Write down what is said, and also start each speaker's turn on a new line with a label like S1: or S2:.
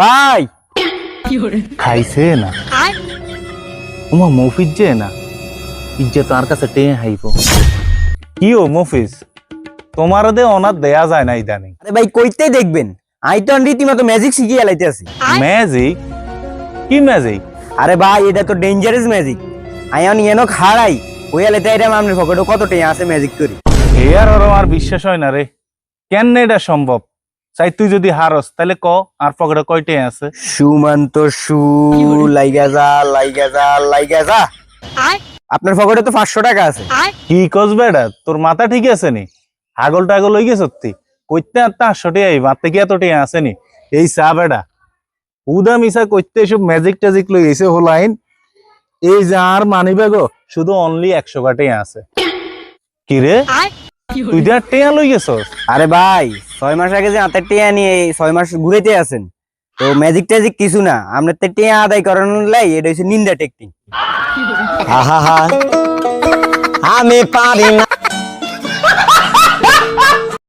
S1: ভাই! খাইছে না। উমা মফিজ যে না? ইজ্জে তার কাছে টেনে হাইব। কি ও মফিজ? তোমার দে অনার দেয়া যায় না ইদানিং।
S2: আরে ভাই কইতে দেখবেন। আই তো রীতিমতো ম্যাজিক শিখিয়ে লাইতে আছি।
S1: ম্যাজিক কি ম্যাজিক
S2: আরে ভাই এটা তো ডেঞ্জারাস ম্যাজিক আইন এনো খাড়াই। ওই আলাইতে এটা আপনার পকেটে কত টেয়া আছে ম্যাজিক করি।
S1: এ আর ওর আমার বিশ্বাস হয় না রে। কেন এটা সম্ভব? চাই তুই যদি হারস তাহলে ক আর পকেটে কয়টে আছে?
S2: সুমান্ত সু লাইগা যা লাইগা যা লাইগা যা। আপনার পকেটে তো পাঁচশো টাকা আছে।
S1: কি কস বেড়া তোর মাথা ঠিক আছে নি? হাগল টাগল হয়ে গেছ তুই কইতে আর তা আটশো টিয়াই মাতে কি এত টিয়া আছে নি? এই চা বেড়া। উদা মিশা কইতে এসব ম্যাজিক ট্যাজিক লই এসে হল আইন। এই যে আর মানি ব্যাগো শুধু অনলি একশো কাটে আছে। কি রে তুই যা টেয়া লই গেছস।
S2: আরে ভাই ছয় মাস আগে যে হাতের টিয়া নিয়ে ছয় মাস ঘুরেতে আছেন তো ম্যাজিক ট্যাজিক কিছু না আমরা তো টিয়া আদায় করানোর লাই এটা হচ্ছে নিন্দা টেকনিক
S3: হা আমি পারি না।